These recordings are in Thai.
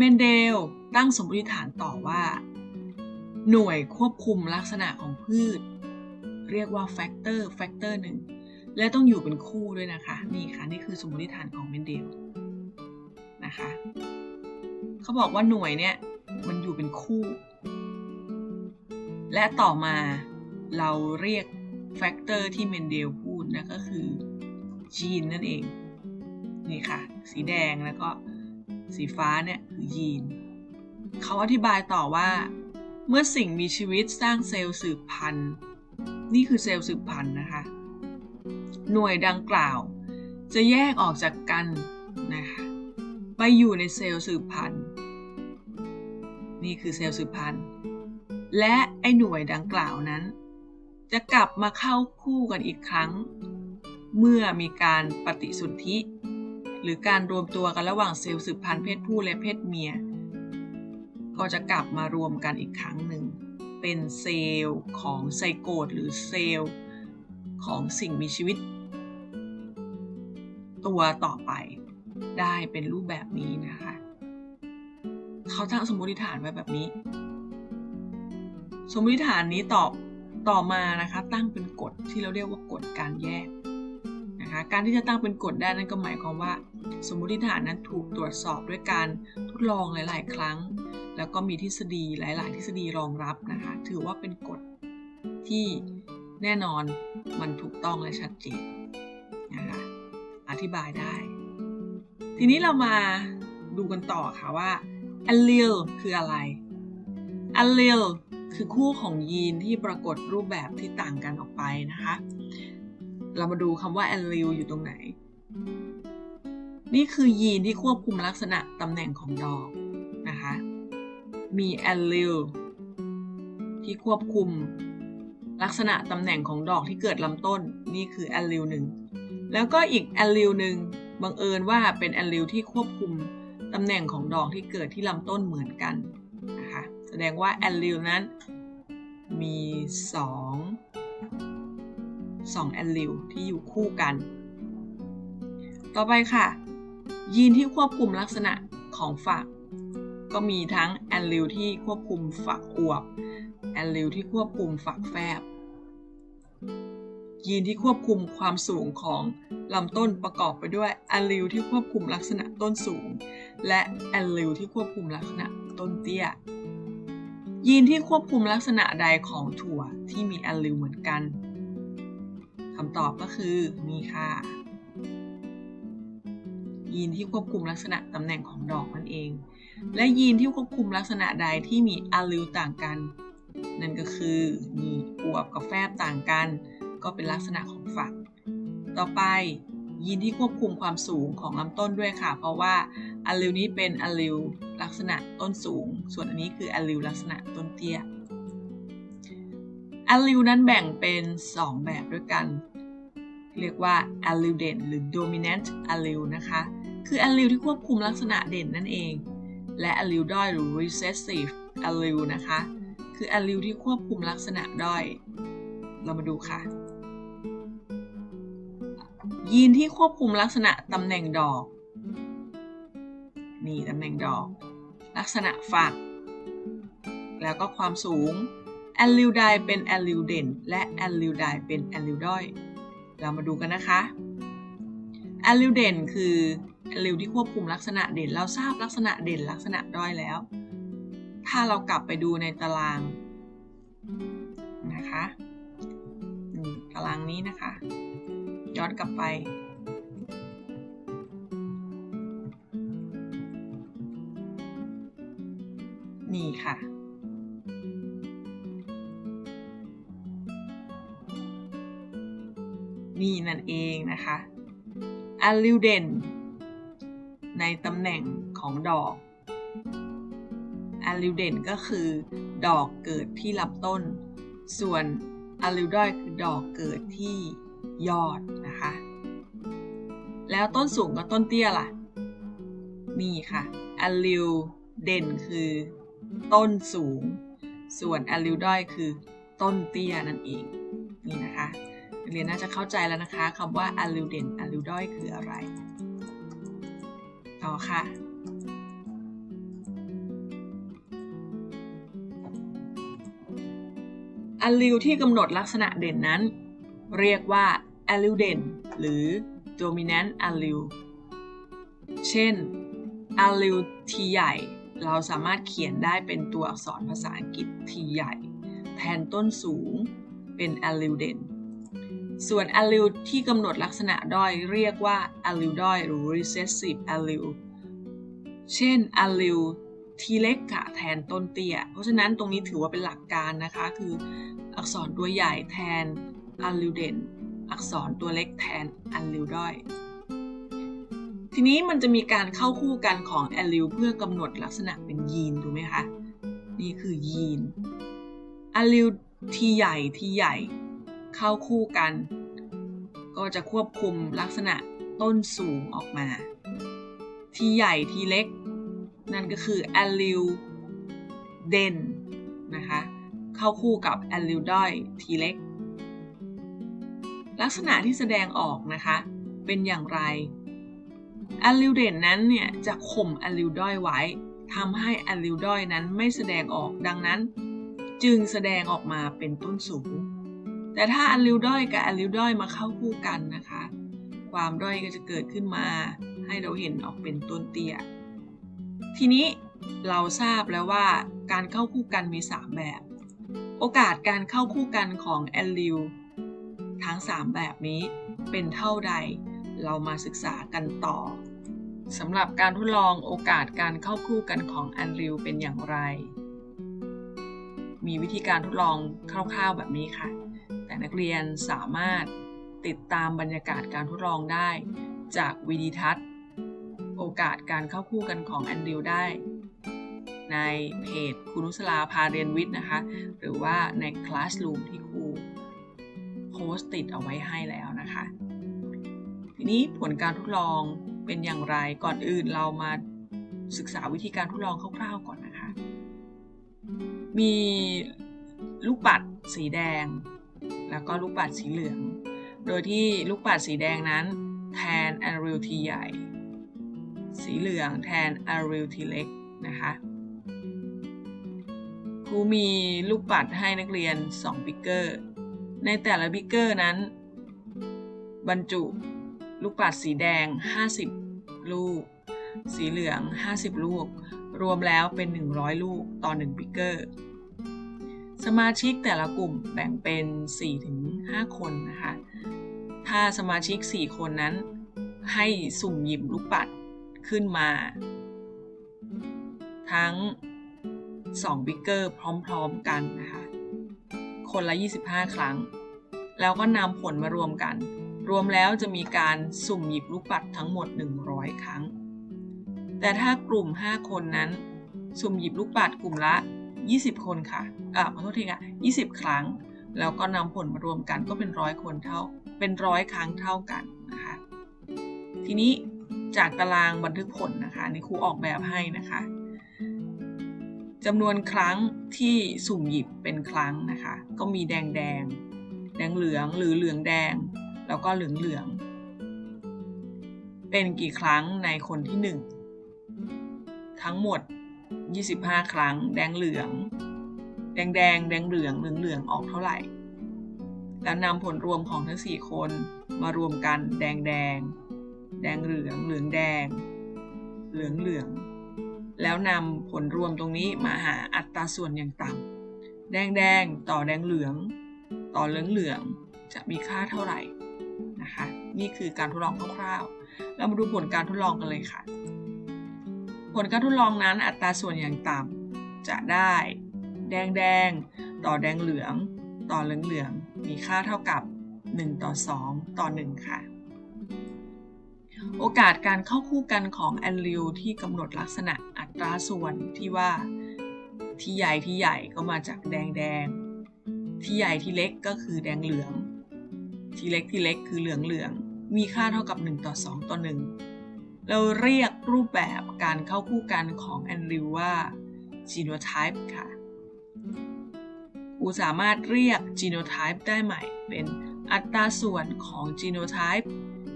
เมนเดลตั้งสมมติฐานต่อว่า หน่วยควบคุมลักษณะของพืช เรียกว่าแฟกเตอร์แฟกเตอร์หนึ่งและต้องอยู่เป็นคู่ด้วยนะคะ นี่ค่ะ นี่คือสมมติฐานของเมนเดลนะคะเขาบอกว่าหน่วยเนี่ยมันอยู่เป็นคู่ และต่อมาเราเรียกแฟกเตอร์ที่เมนเดลพูดนะก็คือยีนนั่นเอง นี่ค่ะ สีแดงแล้วก็ สีฟ้าเนี่ยคือยีน เขาอธิบายต่อว่า เมื่อสิ่งมีชีวิตสร้างเซลล์สืบพันธุ์ นี่คือเซลล์สืบพันธุ์นะคะ หน่วยดังกล่าว จะแยกออกจากกันนะคะไปอยู่ในเซลล์สืบพันธุ์ นี่คือเซลล์สืบพันธุ์ และไอหน่วยดังกล่าวนั้น จะกลับมาเข้าคู่กันอีกครั้ง เมื่อมีการปฏิสนธิ หรือการรวมตัวกันระหว่างเซลล์สืบพันธุ์เพศผู้และเพศเมีย ก็จะกลับมารวมกันอีกครั้งหนึ่ง เป็นเซลล์ของไซโกตหรือเซลล์ของสิ่งมีชีวิต ตัวต่อไปได้เป็นรูปแบบนี้นะคะ เขาตั้งสมมติฐานไว้แบบนี้ สมมติฐานนี้ตอบต่อมานะคะตั้งเป็นกฎที่เราเรียกว่ากฎการแยก การที่จะตั้งเป็นกฎได้นั่นก็หมายความว่า สมมติฐานนั้นถูกตรวจสอบด้วยการทดลองหลาย ๆ ครั้ง แล้วก็มีทฤษฎีหลาย ๆ ทฤษฎีรองรับนะคะ ถือว่าเป็นกฎที่แน่นอนมันถูกต้องและชัดเจนนะคะอธิบายได้ ทีนี้เรามาดูกันต่อค่ะว่า allele คืออะไร allele คือคู่ของยีนที่ปรากฏรูปแบบที่ต่างกันออกไปนะคะ เรามาดูคำว่า allele อยู่ตรงไหน นี่คือยีนที่ควบคุมลักษณะตำแหน่งของดอกนะคะ มี allele ที่ควบคุมลักษณะตำแหน่งของดอกที่เกิดลำต้น นี่คือ allele หนึ่งแล้วก็อีก allele หนึ่งบังเอิญว่าเป็น allele ที่ควบคุมตำแหน่งของดอกที่เกิดที่ลำต้นเหมือนกันนะคะแสดงว่า allele นั้นมี 2 2 allele ที่อยู่คู่กัน ต่อไปค่ะ ยีนที่ควบคุมลักษณะของฝัก ก็มีทั้ง allele ที่ควบคุมฝักอวบ allele ที่ควบคุมฝักแฟบ ยีนที่ควบคุมความสูงของลำต้นประกอบไปด้วย allele ที่ควบคุมลักษณะต้นสูง และ allele ที่ควบคุมลักษณะต้นเตี้ยยีนที่ควบคุมลักษณะใดของถั่วที่มี allele เหมือนกัน คำตอบก็คือมีค่ะยีนที่ควบคุมลักษณะตำแหน่งของดอกนั่นเอง และยีนที่ควบคุมลักษณะใดที่มี allele ต่างกัน นั่นก็คือมีอวบกับแฟบต่างกัน ก็เป็นลักษณะของฝัก ต่อไปยีนที่ควบคุมความสูงของลำต้นด้วยค่ะ เพราะว่าอะลิวนี้เป็นอะลิวลักษณะต้นสูง ส่วนอันนี้คืออะลิวลักษณะต้นเตี้ย อะลิวนั้นแบ่งเป็น 2 แบบด้วยกัน เรียกว่า allele เด่นหรือ dominant allele นะคะ คือ allele ที่ควบคุมลักษณะเด่นนั่นเอง และ allele ด้อยหรือ recessive allele นะคะ คือ allele ที่ควบคุมลักษณะด้อย เรามาดูค่ะ ยีนที่ควบคุมลักษณะตำแหน่งดอก นี่ตำแหน่งดอก ลักษณะฝัก แล้วก็ความสูง แอลลิวไดเป็นแอลลิวเด่นและแอลลิวไดเป็นแอลลิวด้อย เรามาดูกันนะคะแอลลิวเด่นคือแอลลิวที่ควบคุมลักษณะเด่น เราทราบลักษณะเด่นลักษณะด้อยแล้ว ถ้าเรากลับไปดูในตารางนะคะตารางนี้นะคะ ย้อนกลับไปนี่ค่ะ นั่นเองนะคะอัลลิวเดนในตำแหน่งของดอกอัลลิวเดนก็คือดอกเกิดที่ลำต้น ส่วนอัลลิวดอยคือดอกเกิดที่ยอดนะคะ แล้วต้นสูงกับต้นเตี้ยล่ะ นี่ค่ะอัลลิวเด่นคือ ต้นสูง ส่วนอัลลิวด้อยคือต้นเตี้ยนั่นเอง นี่นะคะ เรียนน่าจะเข้าใจแล้วนะคะคำว่า alludent alludoi คืออะไร ต่อค่ะ allele ที่กำหนดลักษณะเด่นนั้น เรียกว่า alludent หรือ dominant allele เช่น allele ทีใหญ่ เราสามารถเขียนได้เป็นตัวอักษรภาษาอังกฤษทีใหญ่ แทนต้นสูงเป็น alludent ส่วนอัลลิวที่กำหนดลักษณะด้อยเรียกว่าอัลลิวด้อยหรือ recessive allele เช่นอัลลิวทีเล็กค่ะแทนต้นเตี้ย เพราะฉะนั้นตรงนี้ถือว่าเป็นหลักการนะคะ คืออักษรตัวใหญ่แทนอัลลิวเด่น อักษรตัวเล็กแทนอัลลิวด้อย ทีนี้มันจะมีการเข้าคู่กันของแอลลิวเพื่อกำหนดลักษณะเป็นยีนถูกไหมคะ นี่คือยีนอัลลิวทีใหญ่ทีใหญ่ เข้าคู่กัน ก็จะควบคุมลักษณะต้นสูงออกมา ทีใหญ่ทีเล็ก นั่นก็คือแอลลิวเด่นนะคะเข้าคู่กับแอลลิวด้อยทีเล็ก ลักษณะที่แสดงออกนะคะ เป็นอย่างไรอัลลิวเด่นนั้นเนี่ยจะข่มอัลลิวด้อยไว้ทำให้อัลลิวด้อยนั้นไม่แสดงออกดังนั้น จึงแสดงออกมาเป็นต้นสูง แต่ถ้าอัลลิวด้อยกับอัลลิวด้อยมาเข้าคู่กันนะคะ ความด้อยก็จะเกิดขึ้นมา ให้เราเห็นออกเป็นต้นเตี้ย ทีนี้เราทราบแล้วว่าการเข้าคู่กันมี 3 แบบ โอกาสการเข้าคู่กันของแอลลิวทั้ง 3 แบบนี้เป็นเท่าใด เรามาศึกษากันต่อสำหรับการทดลองโอกาสการเข้าคู่กันของแอลลิวเป็นอย่างไร มีวิธีการทดลองคร่าวๆแบบนี้ค่ะ นักเรียนสามารถติดตามบรรยากาศการทดลองได้ จากวิดีทัศน์ โอกาสการเข้าคู่กันของแอนดิวได้ ในเพจคุณนุสลาพาเรียนวิทย์นะคะ หรือว่าในคลาส o ูมที่ครูโพสต์ติดเอาไว้ให้แล้วนะคะ ทีนี้ผลการทดลองเป็นอย่างไรก่อนอื่นเรามาศึกษาวิธีการทดลองคร่าวๆก่อนนะคะ มีลูกปัดสีแดง แล้วก็ลูกปัดสีเหลือง โดยที่ลูกปัดสีแดงนั้น แทนอ r ริลทีใหญ่ สีเหลืองแทนอ r ริลทีเล็กนะคะครูมีลูกปัดให้นักเรียน 2 บิกเกอร์ ในแต่ละบิกเกอร์นั้น บรรจุลูกปัดสีแดง 50 ลูก สีเหลือง 50 ลูก รวมแล้วเป็น 100 ลูกต่อ 1 บิกเกอร์ สมาชิกแต่ละกลุ่มแบ่งเป็น 4-5 คนนะคะ ถ้าสมาชิก 4 คนนั้น ให้สุ่มหยิบลูกปัดขึ้นมา ทั้ง2บิ๊กเกอร์พร้อมๆกันนะคะ คนละ 25 ครั้ง แล้วก็นำผลมารวมกัน รวมแล้วจะมีการสุ่มหยิบลูกปัดทั้งหมด 100 ครั้ง แต่ถ้ากลุ่ม 5 คนนั้น สุ่มหยิบลูกปัดกลุ่มละ 20 คนค่ะอ่าขอโทษทีค่ะ20 ครั้ง แล้วก็นำผลมารวมกันก็เป็นร้อยคนเท่า เป็นร้อยครั้งเท่ากันนะคะ ทีนี้จากตารางบันทึกผลนะคะนี่ครูออกแบบให้นะคะจำนวนครั้งที่สุ่มหยิบเป็นครั้งนะคะ ก็มีแดงแดงแดงเหลืองหรือเหลืองแดง แล้วก็เหลืองๆเป็นกี่ครั้งในคนที่ 1 ทั้งหมด 25 ครั้ง แดงเหลือง แดงแดงแดงเหลืองเหลืองเหลืองออกเท่าไหร่ แล้วนำผลรวมของทั้ง 4 คนมารวมกัน แดงแดง แดงเหลืองเหลืองแดง เหลืองเหลือง แล้วนำผลรวมตรงนี้มาหาอัตราส่วนอย่างต่ำแดงแดงต่อแดงเหลือง ต่อเหลืองเหลืองจะมีค่าเท่าไหร่นะคะ นี่คือการทดลองคร่าวๆ เรามาดูผลการทดลองกันเลยค่ะ ผลการทดลองนั้นอัตราส่วนอย่างต่ำจะได้ แดงแดงต่อแดงเหลือง ต่อเหลืองเหลืองมีค่าเท่ากับ 1 ต่อ 2 ต่อ 1 ค่ะ โอกาสการเข้าคู่กันของแอนลิวที่กำหนดลักษณะอัตราส่วนที่ว่าที่ใหญ่ที่ใหญ่ก็มาจากแดงแดงที่ใหญ่ที่เล็กก็คือแดงเหลือง ที่เล็กที่เล็กคือเหลืองเหลือง มีค่าเท่ากับ 1 ต่อ 2 ต่อ 1 เราเรียกรูปแบบการเข้าคู่กันของแอนริวว่า genotype ค่ะ ครูสามารถเรียก genotype ได้ใหม่ เป็นอัตราส่วนของ genotype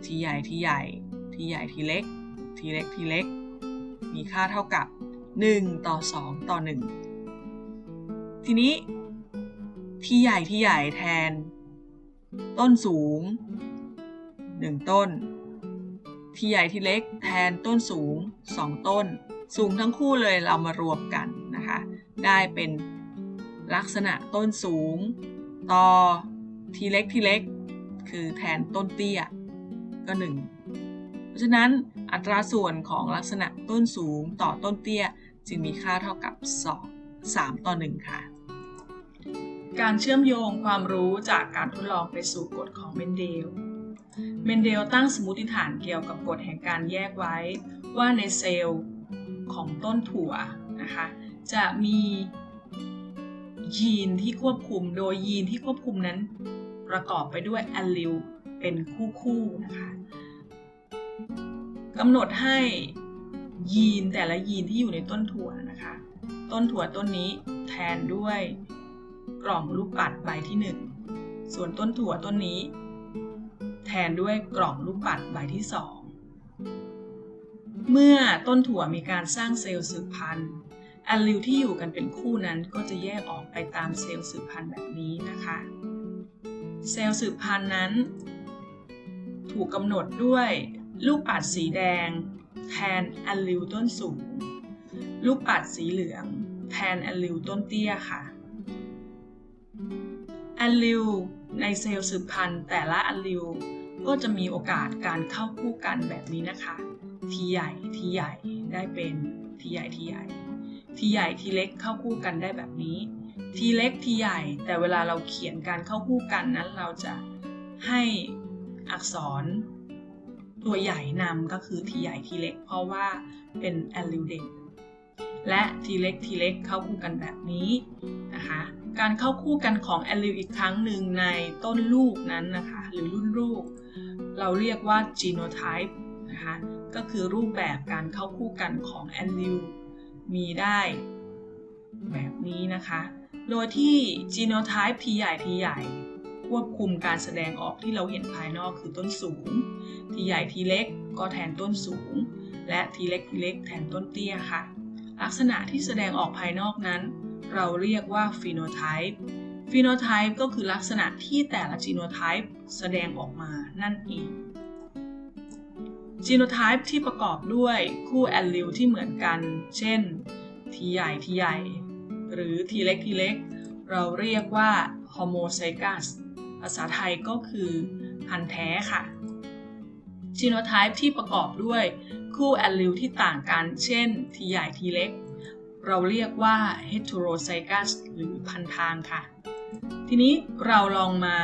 ทีใหญ่ทีใหญ่ ทีใหญ่ทีเล็ก ทีเล็กทีเล็ก มีค่าเท่ากับ 1 ต่อ 2 ต่อ 1 ทีนี้ ที่ใหญ่ที่ใหญ่แทน ต้นสูงหนึ่งต้น ที่ใหญ่ที่เล็กแทนต้นสูงสองต้น สูงทั้งคู่เลยเรามารวมกันนะคะ ได้เป็นลักษณะต้นสูง ต่อที่เล็กที่เล็ก คือแทนต้นเตี้ยก็หนึ่งเพราะฉะนั้นอัตราส่วนของลักษณะต้นสูงต่อต้นเตี้ยจึงมีค่าเท่ากับ 2 3 ต่อ 1 ค่ะ การเชื่อมโยงความรู้จากการทดลองไปสู่กฎของเมนเดล เมนเดลตั้งสมมติฐานเกี่ยวกับกฎแห่งการแยกไว้ ว่าในเซลล์ของต้นถั่วนะคะจะมียีนที่ควบคุม โดยยีนที่ควบคุมนั้นประกอบไปด้วยแอลลิลเป็นคู่ๆนะคะกำหนดให้ยีนแต่ละยีนที่อยู่ในต้นถั่วนะคะ ต้นถั่วต้นนี้แทนด้วยกล่องลูกปัดใบที่ 1 ส่วนต้นถั่วต้นนี้ แทนด้วยกล่องลูกปัดใบที่ 2 เมื่อต้นถั่วมีการสร้างเซลล์สืบพันธุ์แอลลิลที่อยู่กันเป็นคู่นั้นก็จะแยกออกไปตามเซลล์สืบพันธุ์แบบนี้นะคะ เซลล์สืบพันธุ์นั้น ถูกกำหนดด้วยลูกปัดสีแดง แทนแอลลิลต้นสูง ลูกปัดสีเหลือง แทนแอลลิลต้นเตี้ยค่ะแอลลิล ในเซลล์สืบพันธุ์แต่ละแอลลิลก็จะมีโอกาสการเข้าคู่กันแบบนี้นะคะ ทีใหญ่ทีใหญ่ได้เป็นทีใหญ่ทีใหญ่ ทีใหญ่ทีเล็กเข้าคู่กันได้แบบนี้ ทีเล็กทีใหญ่แต่เวลาเราเขียนการเข้าคู่กันนั้น เราจะให้อักษรตัวใหญ่นำก็คือทีใหญ่ทีเล็ก เพราะว่าเป็นแอลลิลเดนและทีเล็กทีเล็กเข้าคู่กันแบบนี้นะคะ การเข้าคู่กันของแอลลิลอีกครั้งหนึ่งในต้นลูกนั้นนะคะ หรือรุ่นลูก เราเรียกว่า genotype นะคะก็คือรูปแบบการเข้าคู่กันของแอลลิลมีได้แบบนี้นะคะ โดยที่ genotype ทีใหญ่ทีใหญ่ควบคุมการแสดงออกที่เราเห็นภายนอกคือต้นสูง ทีใหญ่ทีเล็กก็แทนต้นสูง และทีเล็กทีเล็กแทนต้นเตี้ยค่ะ ลักษณะที่แสดงออกภายนอกนั้น เราเรียกว่า phenotype phenotype ก็คือลักษณะที่แต่ละ genotype แสดงออกมานั่นเอง genotype ที่ประกอบด้วยคู่แอลลิลที่เหมือนกัน เช่น ทีใหญ่ทีใหญ่ หรือทีเล็กทีเล็ก เราเรียกว่า homozygous ภาษาไทยก็คือพันธุ์แท้ค่ะ genotype ที่ประกอบด้วยคู่แอลลิลที่ต่างกัน เช่น ทีใหญ่ทีเล็ก เราเรียกว่า heterozygous หรือพันทางค่ะ ทีนี้เราลองมา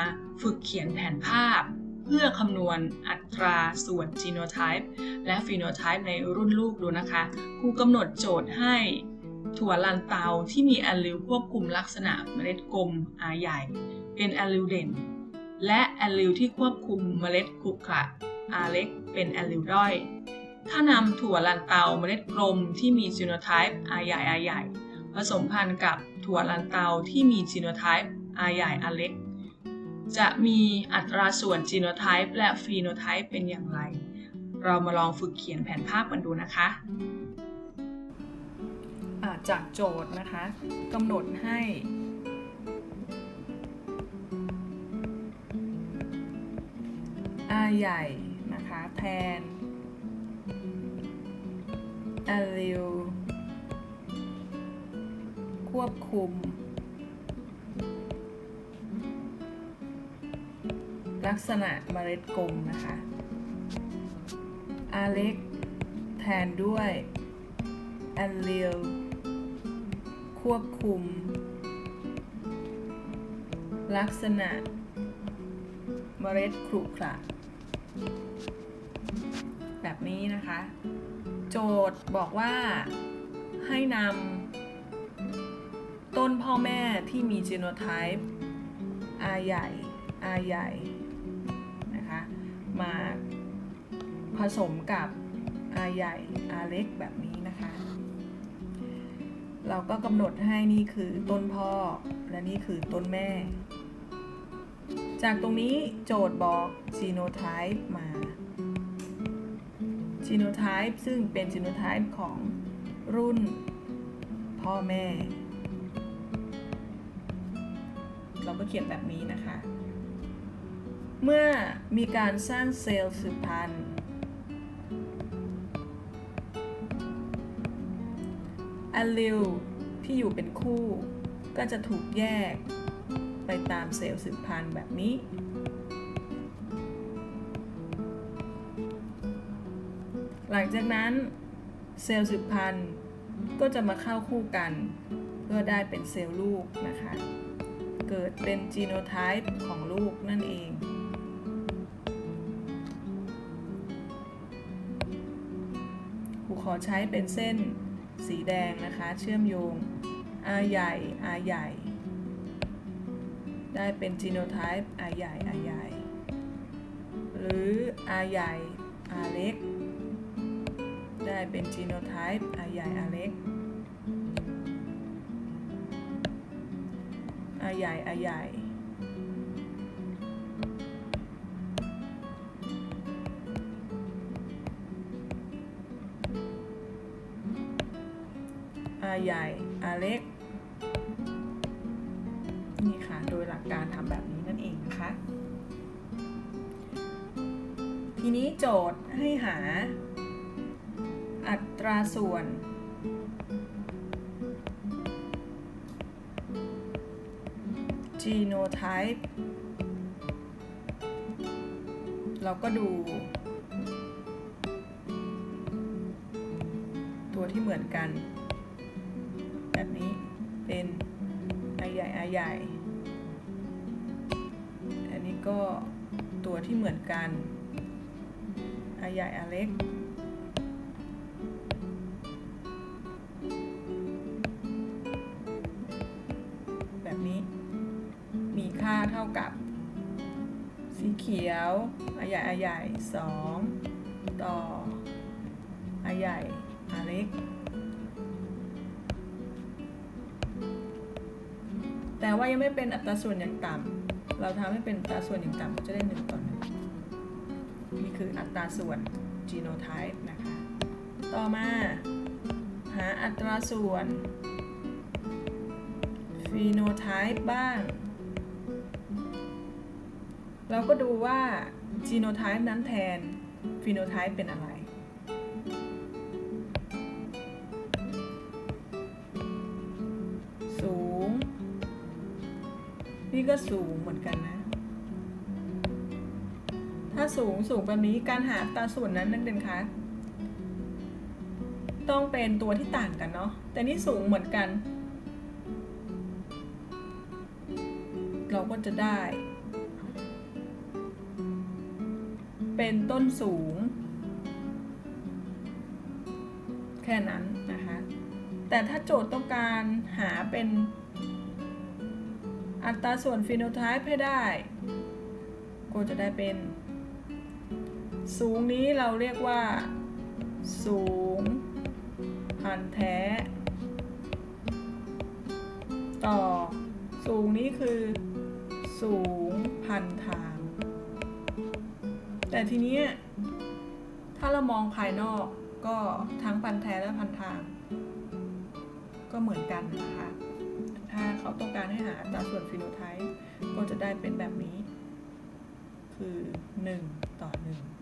ฝึกเขียนแผนภาพ เพื่อคำนวณอัตราส่วน genotype และ phenotype ในรุ่นลูกดูนะคะครูกำหนดโจทย์ให้ถั่วลันเตาที่มีแอลลิลควบคุมลักษณะเมล็ดกลมอาใหญ่ เป็นแอลลิลเด่น และแอลลิลที่ควบคุมเมล็ดขรุขระอาเล็กเป็นแอลลิลด้อย ถ้านำถั่วลันเตาเมล็ดกลมที่มี genotype อาใหญ่อาใหญ่ ผสมพันธุ์กับถั่วลันเตาที่มี genotype อาใหญ่อาเล็ก จะมีอัตราส่วน genotype และ phenotype เป็นอย่างไร เรามาลองฝึกเขียนแผนภาพกันดูนะคะจากโจทย์นะคะกำหนดให้ อาใหญ่นะคะแทน a l l e l ควบคุม ลักษณะเมล็ดกลมนะคะ อาเล็ก แทนด้วย a l l e l ควบคุม ลักษณะ เมล็ดขรุขระแบบนี้นะคะ โจทย์บอกว่าให้นำต้นพ่อแม่ที่มี genotype อาใหญ่อาใหญ่นะคะมาผสมกับอาใหญ่อาเล็กแบบนี้นะคะ เราก็กำหนดให้นี่คือต้นพ่อและนี่คือต้นแม่ จากตรงนี้โจทย์บอก genotype มา genotype ซึ่งเป็น genotype ของรุ่นพ่อแม่ เราก็เขียนแบบนี้นะคะ เมื่อมีการสร้างเซลล์สืบพันธุ์อ l ลิลที่อยู่เป็นคู่ ก็จะถูกแยกไปตามเซลล์สืบพันธุ์แบบนี้ หลังจากนั้นเซลล์สืบพันธุ์ก็จะมาเข้าคู่กัน เพื่อได้เป็นเซลล์ลูกนะคะ เกิดเป็นจีโนไทป์ของลูกนั่นเองครูขอใช้เป็นเส้นสีแดงนะคะ เชื่อมโยง R ใหญ่ R ใหญ่ ได้เป็นจีโนไทป์ R ใหญ่ R ใหญ่ หรือ R ใหญ่ R เล็ก ได้เป็นจีโนไทป์ R ใหญ่ R เล็ก R ใหญ่ R ใหญ่อาใหญ่อาเล็ก นี่ค่ะ โดยหลักการทำแบบนี้นั่นเองนะคะ ทีนี้โจทย์ให้หา ราส่วน genotype เราก็ดู ตัวที่เหมือนกัน แบบนี้เป็นอาใหญ่อาใหญ่ อันนี้ก็ตัวที่เหมือนกันอาใหญ่อาเล็ก อาใหญ่อาใหญ่สองต่ออาใหญ่อาเล็ก แต่ว่ายังไม่เป็นอัตราส่วนอย่างต่ำเราทำให้เป็นอัตราส่วนอย่างต่ำก็จะได้หนึ่งต่อหนึ่งนี่คืออัตราส่วน genotype นะคะ ต่อมา หาอัตราส่วน phenotype บ้าง เราก็ดูว่า genotype นั้นแทน phenotype เป็นอะไร สูง นี่ก็สูงเหมือนกันนะ ถ้าสูงสูงแบบนี้การหาตาส่วนนั้นนักเรียนคะต้องเป็นตัวที่ต่างกันเนาะ แต่นี่สูงเหมือนกัน เราก็จะได้ เป็นต้นสูง แค่นั้นนะคะ แต่ถ้าโจทย์ต้องการหาเป็นอัตราส่วนฟีโนไทป์ให้ได้ก็จะได้เป็น สูงนี้เราเรียกว่า สูงพันแท้ ต่อ สูงนี้คือ สูงพันทาง แต่ทีนี้ถ้าเรามองภายนอกก็ทั้งพันธุ์แท้และพันทาง ก็เหมือนกันนะคะ ถ้าเขาต้องการให้หาอัตราส่วนฟีโนไทป์ก็จะได้เป็นแบบนี้ คือ 1 ต่อ 1